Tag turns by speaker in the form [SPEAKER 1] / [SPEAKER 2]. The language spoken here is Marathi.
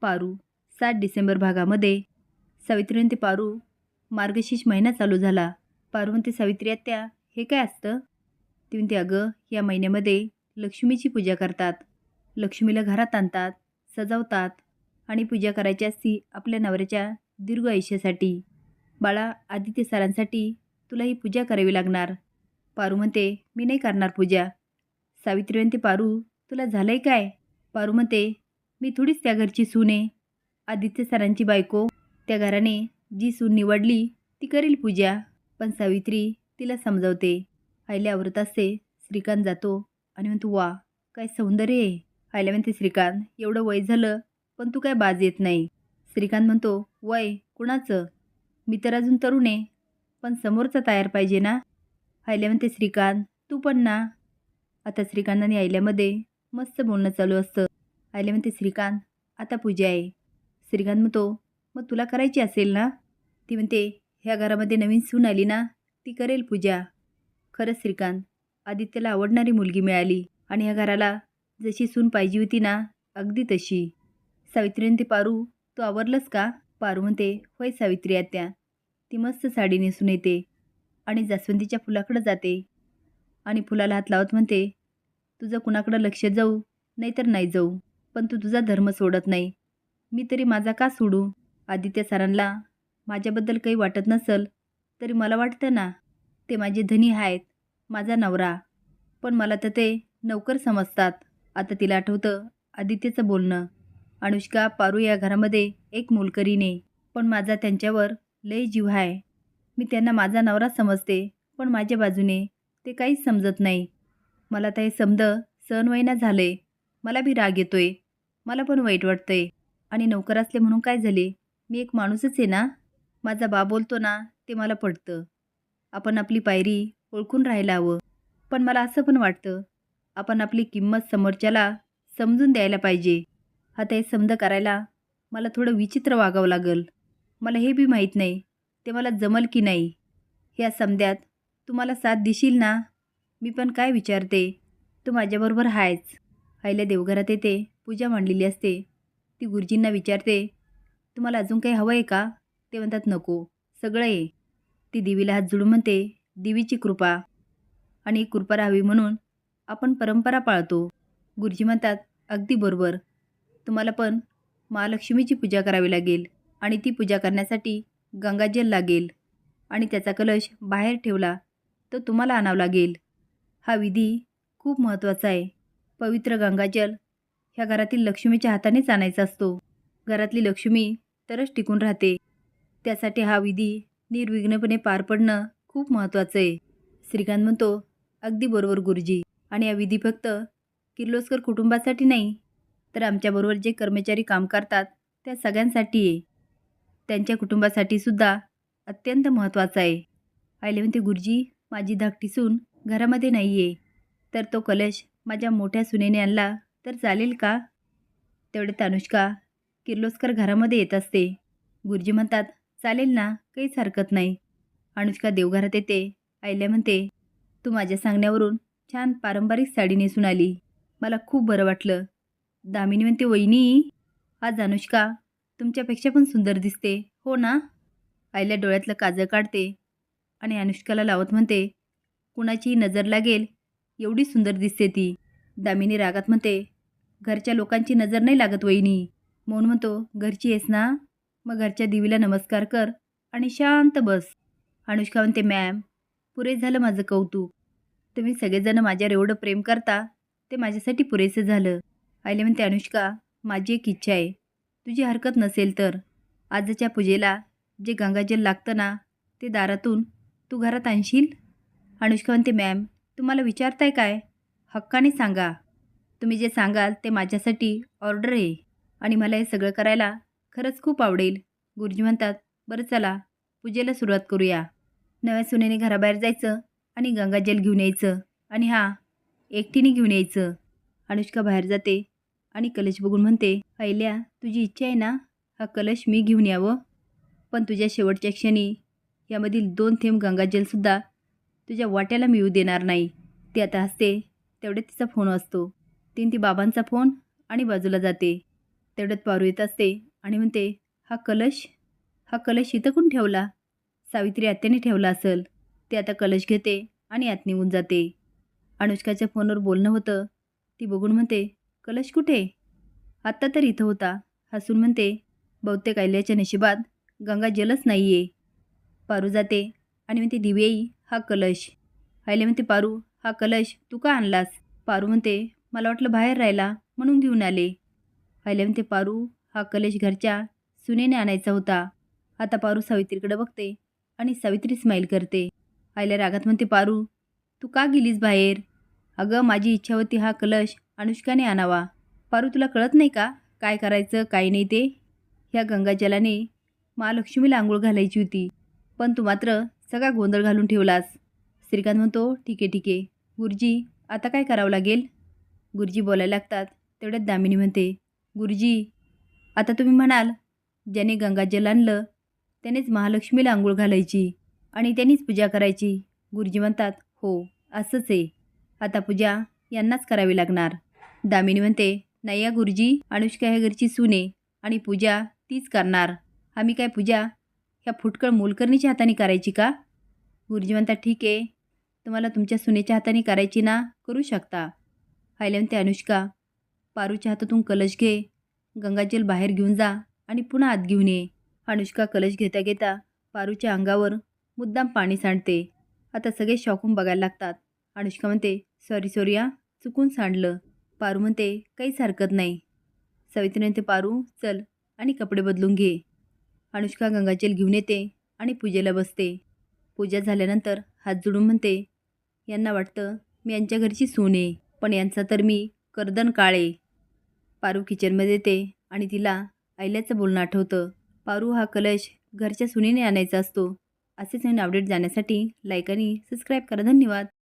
[SPEAKER 1] पारू सात डिसेंबर भागामध्ये. सावित्री पारू मार्गशीर्ष महिना चालू झाला. पारू सावित्री आत्या हे काय असतं? ती म्हणते अगं या महिन्यामध्ये लक्ष्मीची पूजा करतात. लक्ष्मीला घरात आणतात सजवतात आणि पूजा करायची असती आपल्या नवऱ्याच्या दीर्घ आयुष्यासाठी. बाळा आदित्य सरांसाठी तुला ही पूजा करावी लागणार. पारू म्हणते मी नाही करणार पूजा. सावित्री म्हणते पारू तुला झालं आहे काय? पारू म्हणते मी थोडीच त्या घरची सून आहे. आदित्य सरांची बायको. त्या घराने जी सून निवडली ती करेल पूजा. पण सावित्री तिला समजावते. आईला आवरत असते श्रीकांत जातो आणि म्हणतो वा काय सौंदर्य आहे. आईला म्हणते श्रीकांत एवढं वय झालं पण तू काय बाज येत नाही. श्रीकांत म्हणतो वय? कुणाचं? मी तर अजून तरुण आहे पण समोरचा तयार पाहिजे ना. आईला म्हणते श्रीकांत तू पण ना. आता श्रीकांत आणि आईल्यामध्ये मस्त बोलणं चालू असतं. आले म्हणते श्रीकांत आता पूजा आहे. श्रीकांत म्हणतो मग तुला करायची असेल ना? ती म्हणते ह्या घरामध्ये नवीन सून आली ना ती करेल पूजा. खरंच श्रीकांत आदित्यला आवडणारी मुलगी मिळाली आणि ह्या घराला जशी सून पाहिजे होती ना अगदी तशी. सावित्री म्हणते पारू तू आवरलंस का? पारू म्हणते होय सावित्री आत्या ती मस्त साडी नेसून येते आणि जास्वंदीच्या फुलाकडं जाते आणि फुलाला हात लावत म्हणते तुझं कुणाकडं लक्ष जाऊ नाहीतर नाही जाऊ. पण तू तुझा धर्म सोडत नाही. मी तरी माझा का सोडू? आदित्य सरांना माझ्याबद्दल काही वाटत नसल तरी मला वाटतं ना ते माझे धनी आहेत माझा नवरा. पण मला तर ते नौकर समजतात. आता तिला आठवतं आदित्यचं बोलणं. अनुष्का पारू या घरामध्ये एक मोलकरीने पण माझा त्यांच्यावर लय जीव आहे. मी त्यांना माझा नवरा समजते पण माझ्या बाजूने ते काहीच समजत नाही. मला तर हे समज सहनवयना झाले. मला बी राग येतोय. मला पण वाईट वाटतंय. आणि नोकर असले म्हणून काय झाले? मी एक माणूसच आहे ना? माझा बा बोलतो ना ते मला पडतं आपण आपली पायरी ओळखून राहायला हवं पण मला असं पण वाटतं आपण आपली किंमत समोरच्याला समजून द्यायला पाहिजे. आता हे समज करायला मला थोडं विचित्र वागावं लागल. मला हे बी माहीत नाही ते मला जमल की नाही. ह्या समद्यात तू मला साथ दिशील ना? मी पण काय विचारते? तू माझ्याबरोबर आहेच आईला देवघरात येते. पूजा मांडलेली असते. ती गुरुजींना विचारते तुम्हाला अजून काही हवं आहे का? ते म्हणतात नको सगळं आहे ती देवीला हात जोडून म्हणते देवीची कृपा. आणि कृपा राहावी म्हणून आपण परंपरा पाळतो. गुरुजी म्हणतात अगदी बरोबर. तुम्हाला पण महालक्ष्मीची पूजा करावी लागेल आणि ती पूजा करण्यासाठी गंगाजल लागेल आणि त्याचा कलश बाहेर ठेवला तर तुम्हाला आणावं लागेल. हा विधी खूप महत्त्वाचा आहे. पवित्र गंगाजल ह्या घरातील लक्ष्मीच्या हातानेच आणायचा असतो. घरातली लक्ष्मी तरच टिकून राहते. त्यासाठी हा विधी निर्विघ्नपणे पार पडणं खूप महत्त्वाचं आहे. श्रीकांत म्हणतो अगदी बरोबर गुरुजी. आणि हा विधी फक्त किर्लोस्कर कुटुंबासाठी नाही तर आमच्याबरोबर जे कर्मचारी काम करतात त्या सगळ्यांसाठी आहे. त्यांच्या कुटुंबासाठी सुद्धा अत्यंत महत्त्वाचं आहे. आईले म्हणते गुरुजी माझी धाकटी सून घरामध्ये नाही आहे तर तो कलश माझ्या मोठ्या सुनेने आणला तर चालेल का? तेवढे अनुष्का किर्लोस्कर घरामध्ये येत असते. गुरुजी म्हणतात चालेल ना काहीच हरकत नाही. अनुष्का देवघरात येते. आईल्या म्हणते तू माझ्या सांगण्यावरून छान पारंपरिक साडी नेसून आली. मला खूप बरं वाटलं. दामिनी म्हणते वहिनी आज अनुष्का तुमच्यापेक्षा पण सुंदर दिसते. हो ना? आईला डोळ्यातलं काजळ काढते आणि अनुष्काला लावत म्हणते कुणाची नजर लागेल एवढी सुंदर दिसते ती. दामिनी रागात म्हणते घरच्या लोकांची नजर नाही लागत वहिनी. म्हणून म्हणतो घरची आहेस ना? मग घरच्या देवीला नमस्कार कर आणि शांत बस. अनुष्का म्हणते मॅम पुरे झालं माझं कौतुक. तुम्ही सगळेजण माझ्यावर एवढं प्रेम करता ते माझ्यासाठी पुरेसं झालं. आईले म्हणते अनुष्का माझी एक इच्छा आहे. तुझी हरकत नसेल तर. आजच्या पूजेला जे गंगाजल लागतं ना ते दारातून तू घरात आणशील? अनुष्का म्हणते मॅम तुम्हाला विचारताय काय? हक्काने सांगा. तुम्ही जे सांगाल ते माझ्यासाठी ऑर्डर आहे आणि मला हे सगळं करायला खरंच खूप आवडेल. गुरुजी म्हणतात बरं चला पूजेला सुरुवात करूया. नव्या सुनेने घराबाहेर जायचं आणि गंगाजल घेऊन यायचं आणि हां एकटीने घेऊन यायचं. अनुष्का बाहेर जाते आणि कलश बघून म्हणते पहिल्या तुझी इच्छा आहे ना हा कलश मी घेऊन यावं. पण तुझ्या शेवटच्या क्षणी यामधील दोन थेंब गंगाजलसुद्धा तुझ्या वाट्याला मिळू देणार नाही. ती आता हसते तेवढे तिचा फोन असतो तीन ती बाबांचा फोन आणि बाजूला जाते. तेवढ्यात पारू येत असते आणि म्हणते हा कलश? हा कलश इथं कोण ठेवला? सावित्री आत्याने ठेवला असेल. ते आता कलश घेते आणि आत निघून जाते. अनुष्काच्या फोनवर बोलणं होतं. ती बघून म्हणते कलश कुठे? आत्ता तर इथं होता. हसून म्हणते बहुतेक आयल्याच्या नशिबात गंगा जलच नाही आहे पारू जाते आणि म्हणते दिवेई हा कलश. आयले म्हणते पारू हा कलश तू का आणलास? पारू म्हणते मला वाटलं बाहेर राहिला म्हणून घेऊन आले. आयले म्हणते पारू हा कलश घरच्या सुनेने आणायचा होता. आता पारू सावित्रीकडे बघते आणि सावित्री स्माईल करते. आयल्या रागात म्हणते पारू तू का गेलीस बाहेर? अगं माझी इच्छा होती हा कलश अनुष्काने आणावा. पारू तुला कळत नाही का काय करायचं काय नाही ते? ह्या गंगाजलाने महालक्ष्मीला आंघोळ घालायची होती. पण तू मात्र सगळा गोंधळ घालून ठेवलास. श्रीकांत म्हणतो ठीक आहे ठीक. आहे गुरुजी आता काय करावं लागेल? गुरुजी बोलायला लागतात. तेवढ्यात दामिनी म्हणते गुरुजी आता तुम्ही म्हणाल ज्याने गंगाजल आणलं त्यानेच महालक्ष्मीला आंघोळ घालायची आणि त्यांनीच पूजा करायची. गुरुजी म्हणतात हो असंच आहे. आता पूजा यांनाच करावी लागणार. दामिनी म्हणते नाही या गुरुजी अनुष्का ह्या घरची सुने आणि पूजा तीच करणार. आम्ही काय पूजा ह्या फुटकळ मोलकर्णीच्या हाताने करायची का? गुरुजी म्हणतात ठीक आहे. तुम्हाला तुमच्या सुनेच्या हाताने करायची ना करू शकता. आयल्या म्हणते अनुष्का पारूच्या हातातून कलश घे. गंगाजल बाहेर घेऊन जा आणि पुन्हा आत घेऊन ये. अनुष्का कलश घेता घेता पारूच्या अंगावर मुद्दाम पाणी सांडते. आता सगळे शॉकून बघायला लागतात. अनुष्का म्हणते सॉरी सॉरी या चुकून सांडलं. पारू म्हणते काहीच हरकत नाही. सवित्रीने म्हणते पारू चल आणि कपडे बदलून घे. अनुष्का गंगाजल घेऊन येते आणि पूजेला बसते. पूजा झाल्यानंतर हात जोडून म्हणते यांना वाटतं मी यांच्या घरची सून आहे. पण यांचा तर मी कर्दन काळे. पारू किचनमध्ये येते आणि तिला आयल्याचं बोलणं आठवतं. पारू हा कलश घरच्या सुनेने आणायचा असतो. असेच नवीन अपडेट जाण्यासाठी लाईक आणि सबस्क्राईब करा. धन्यवाद.